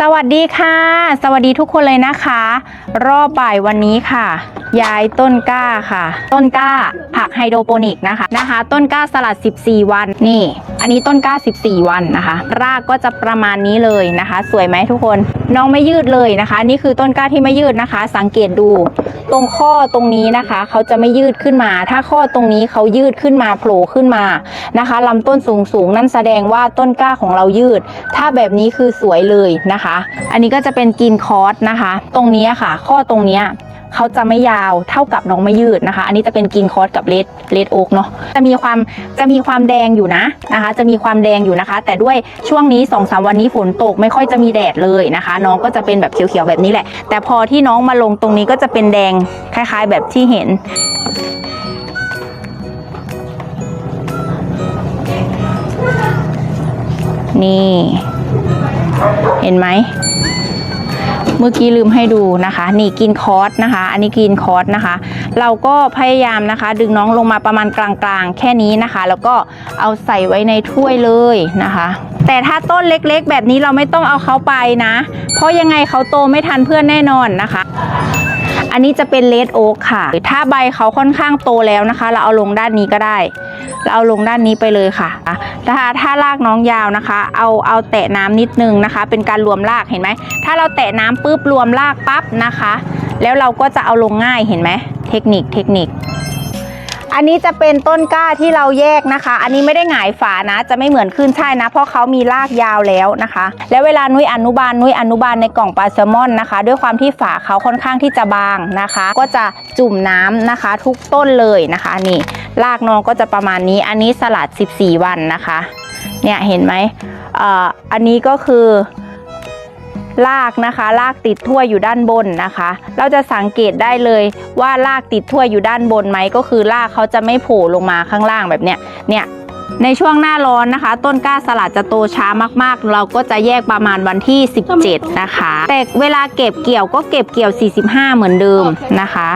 สวัสดีค่ะ สวัสดีทุกคนเลยนะคะ รอบบ่ายวันนี้ค่ะ ย้ายต้นกล้าค่ะ ต้นกล้าผักไฮโดรโปนิกนะคะนะคะ ต้นกล้าสลัด 14 วันนี่ อันนี้ต้นกล้า 14 วันนะคะ รากก็จะประมาณนี้เลยนะคะ สวยไหมทุกคน น้องไม่ยืดเลยนะคะ นี่คือต้นกล้าที่ไม่ยืดนะคะ สังเกตดูตรงข้อตรงนี้นะคะ เขาจะไม่ยืดขึ้นมา ถ้าข้อตรงนี้เขายืดขึ้นมาโผล่ขึ้นมานะคะลำต้นสูงสูงนั่นแสดงว่าต้นกล้าของเรายืด ถ้าแบบนี้คือสวยเลยนะคะ อันนี้ก็จะเป็นกินคอร์สนะคะ ตรงนี้ค่ะ ข้อตรงเนี้ย เขาจะไม่ยาวเท่ากับน้องไม่ยืดนะคะ อันนี้จะเป็นกินคอร์สกับเลดเลดโอ๊กเนาะจะมีความจะมีความแดงอยู่นะนะคะ จะมีความแดงอยู่นะคะ แต่ด้วยช่วงนี้2อสวันนี้ฝนตกไม่ค่อยจะมีแดดเลยนะคะ น้องก็จะเป็นแบบเขียวๆแบบนี้แหละ แต่พอที่น้องมาลงตรงนี้ก็จะเป็นแดงคล้าย ๆ แบบที่เห็นนี่ เห็นไหม เมื่อกี้ลืมให้ดูนะคะ นี่กินคอร์สนะคะ อันนี้กินคอร์สนะคะ เราก็พยายามนะคะ ดึงน้องลงมาประมาณกลางๆ แค่นี้นะคะ แล้วก็เอาใส่ไว้ในถ้วยเลยนะคะ แต่ถ้าต้นเล็กๆ แบบนี้เราไม่ต้องเอาเขาไปนะ เพราะยังไงเขาโตไม่ทันเพื่อนแน่นอนนะคะ อันนี้จะเป็นเลดโอ๊กค่ะ ถ้าใบเขาค่อนข้างโตแล้วนะคะ เราเอาลงด้านนี้ก็ได้ เราเอาลงด้านนี้ไปเลยค่ะถ้าถ้ารากน้องยาวนะคะ เอาเอาแตะน้ำนิดนึงนะคะ เป็นการรวมรากเห็นไหม ถ้าเราแตะน้ำปุ๊บรวมรากปั๊บนะคะ แล้วเราก็จะเอาลงง่ายเห็นไหม เทคนิคเทคนิค อันนี้จะเป็นต้นกล้าที่เราแยกนะคะ อันนี้ไม่ได้หงายฝานะ จะไม่เหมือนขึ้นช่ายนะ เพราะเขามีรากยาวแล้วนะคะ แล้วเวลานุ้ยอนุบาลนุ้ยอนุบาลในกล่องปลาแซลมอนนะคะ ด้วยความที่ฝาเขาค่อนข้างที่จะบางนะคะ ก็จะจุ่มน้ำนะคะ ทุกต้นเลยนะคะนี่รากน้องก็จะประมาณนี้ อันนี้สลัด 14 วันนะคะ เนี่ยเห็นไหมอออันนี้ก็คือ ลากนะคะลากติดถ้วยอยู่ด้านบนนะคะ เราจะสังเกตได้เลยว่าลากติดถ้วยอยู่ด้านบนไหมก็คือลากเขาจะไม่โผล่ลงมาข้างล่างแบบเนี้ยเนี่ย ในช่วงหน้าร้อนนะคะ ต้นกล้าสลัดจะโตช้ามากๆ เราก็จะแยกประมาณวันที่ 17 นะคะ แต่เวลาเก็บเกี่ยวก็เก็บเกี่ยว 45 เหมือนเดิมนะคะ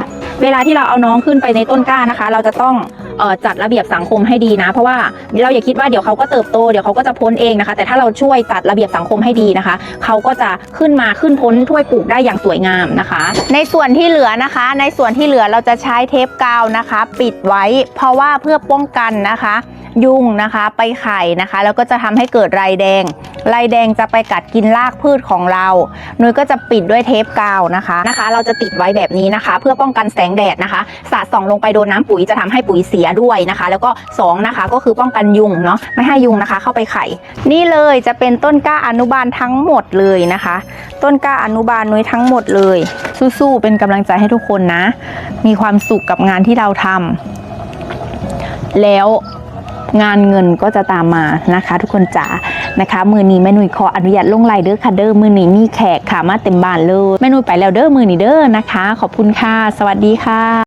เวลาที่เราเอาน้องขึ้นไปในต้นกล้านะคะ เราจะต้องเอ่อจัดระเบียบสังคมให้ดีนะ เพราะว่าเราอย่าคิดว่าเดี๋ยวเขาก็เติบโตเดี๋ยวเขาก็จะพ้นเองนะคะ แต่ถ้าเราช่วยจัดระเบียบสังคมให้ดีนะคะ เขาก็จะขึ้นมาขึ้นพ้นถ้วยปลูกได้อย่างสวยงามนะคะ ในส่วนที่เหลือนะคะ ในส่วนที่เหลือเราจะใช้เทปกาวนะคะ ปิดไว้ เพราะว่าเพื่อป้องกันนะคะ ยุงนะคะ ไปไข่นะคะ แล้วก็จะทำให้เกิดไรแดง ไรแดงจะไปกัดกินรากพืชของเรานุ้ยก็จะปิดด้วยเทปกาวนะคะนะคะ เราจะติดไว้แบบนี้นะคะ เพื่อป้องกันแสงแดดนะคะสาดส่องลงไปโดนน้ำปุ๋ยจะทำให้ปุ๋ยเสียด้วยนะคะ แล้วก็สองนะคะก็คือป้องกันยุงเนาะไม่ให้ยุงนะคะ เข้าไปไข่ นี่เลยจะเป็นต้นกล้าอนุบาลทั้งหมดเลยนะคะ ต้นกล้าอนุบาลนุ้ยทั้งหมดเลย สู้ๆเป็นกำลังใจให้ทุกคนนะ มีความสุขกับงานที่เราทำแล้ว งานเงินก็จะตามมานะคะ ทุกคนจ๋านะคะมือนี้แม่นุยขออนุญาตลงไลน์เด้อค่ะเด้อมือนี้มีแขกค่ะมาเต็มบ้านเลยแม่นุยไปแล้วเด้อมือนี้เด้อนะคะ ขอบคุณค่ะ สวัสดีค่ะ